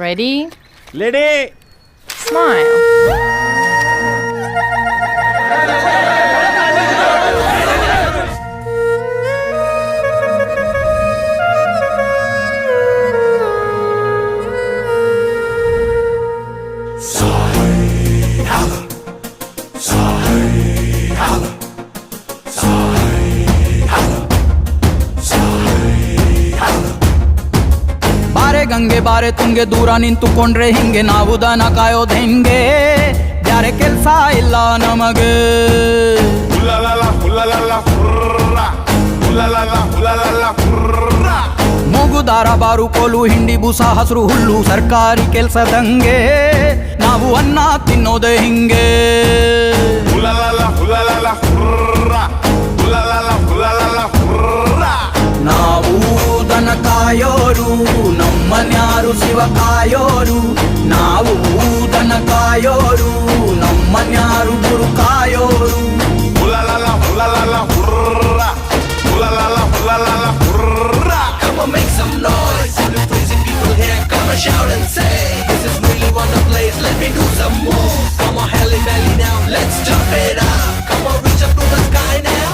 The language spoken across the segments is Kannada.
Ready? Lady! Smile. Sorry, Halloween. ಗಂಗೆ ಬಾರೆ ತುಂಗೆ ದೂರ ನಿಂತುಕೊಂಡ್ರೆ ಹಿಂಗೆ ನಾವು ದನ ಕಾಯೋದ್ ಹೆಂಗೆ? ಬ್ಯಾರೆ ಕೆಲ್ಸ ಇಲ್ಲ ನಮಗೆ. ಮೂಗುದಾರ ಬಾರು ಕೋಲು ಹಿಂಡಿ ಬೂಸ ಹಸಿರು ಹುಲ್ಲು ಸರ್ಕಾರಿ ಕೆಲ್ಸದಂಗೆ ನಾವು ಅನ್ನ ತಿನ್ನೋದೆ ಹಿಂಗೆ. ನಾವು ಕಾಯೋರು ನಮ್ಮನ್ಯಾರು ಶಿವ ಕಾಯೋರು ನಾವು ದನ ಕಾಯೋರು ನಮ್ಮನ್ಯಾರು ಗುರು ಕಾಯೋರು ಹುಲ್ಲಲಲ ಹುಲ್ಲಲಲ ಹುರ್ರ ಹುಲ್ಲಲಲ ಹುಲ್ಲಲಲ ಹುರ್ರ Come on, make some noise. All the crazy people here, come and shout and say, This is really one of place. Let me do some moves. Come on, Halle Belly now, let's jump it up. Come on, reach up to the sky now.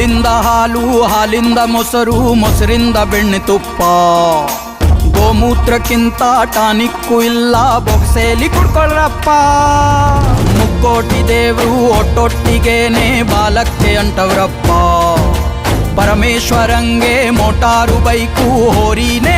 ಹುಲ್ಲಿಂದ ಹಾಲು, ಹಾಲಿಂದ ಮೊಸರು, ಮೊಸರಿಂದ ಬೆಣ್ಣೆ ತುಪ್ಪ. ಗೋಮೂತ್ರಕ್ಕಿಂತ ಟಾನಿಕ್ಕು ಇಲ್ಲ ಬೊಕ್ಸೇಲಿ ಕುಡ್ಕೊಳ್ಳಪ್ಪ ಮುಕ್ಕೋಟಿ ದೇವರು ಒಟ್ಟೊಟ್ಟಿಗೇನೆ ಬಾಲಕ್ಕೆ ಅಂಟವ್ರಪ್ಪ. ಪರಮೇಶ್ವರಂಗೆ ಮೋಟಾರು ಬೈಕು, ಹೋರಿನೇ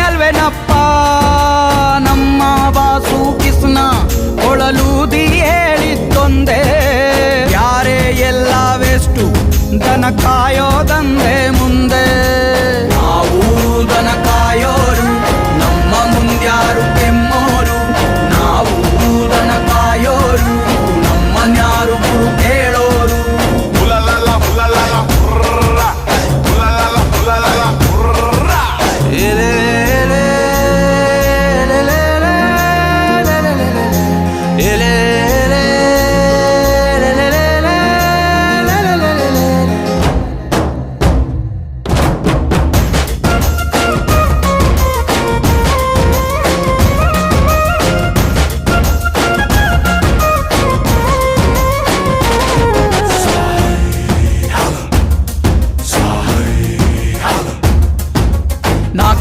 ದನ ಕಾಯೋದಂದೆ ಮುಂದೆ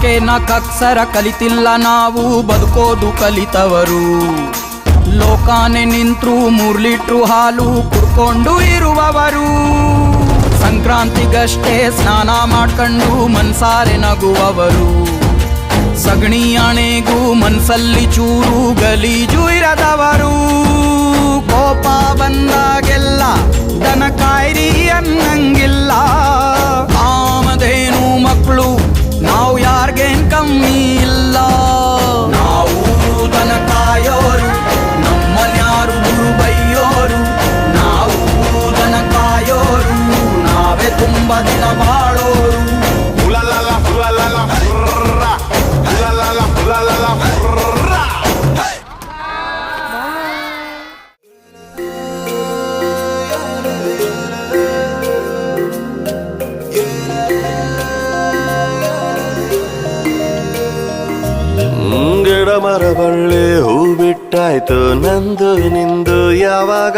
ನಾಕೆ ನಾಕಕ್ಷರ ಕಲಿತಿಲ್ಲ ನಾವು, ಬದುಕೋದು ಕಲಿತವರು. ಲೋಕಾನೆ ನಿಂತ್ರು ಮೂರ್ ಲೀಟ್ರು ಹಾಲು ಕುಡ್ಕೊಂಡು ಇರುವವರು. ಸಂಕ್ರಾಂತಿಗಷ್ಟೇ ಸ್ನಾನ ಮಾಡ್ಕೊಂಡು ಮನ್ಸಾರೆ ನಗುವವರು. ಸಗಣಿ ಅಣೆಗೂ ಮನ್ಸಲ್ಲಿ ಚೂರು ಗಲೀಜು ಇರದವರು. ಕೋಪ ಬಂದಾಗೆಲ್ಲ ದನ ಕಾಯ್ರಿ ಅನ್ನಂಗಿಲ್ಲ. ಮರ ಬಳ್ಳಿ ಹೂ ಬಿಟ್ಟಾಯ್ತು ನಂದು ನಿಂದು ಯಾವಾಗ?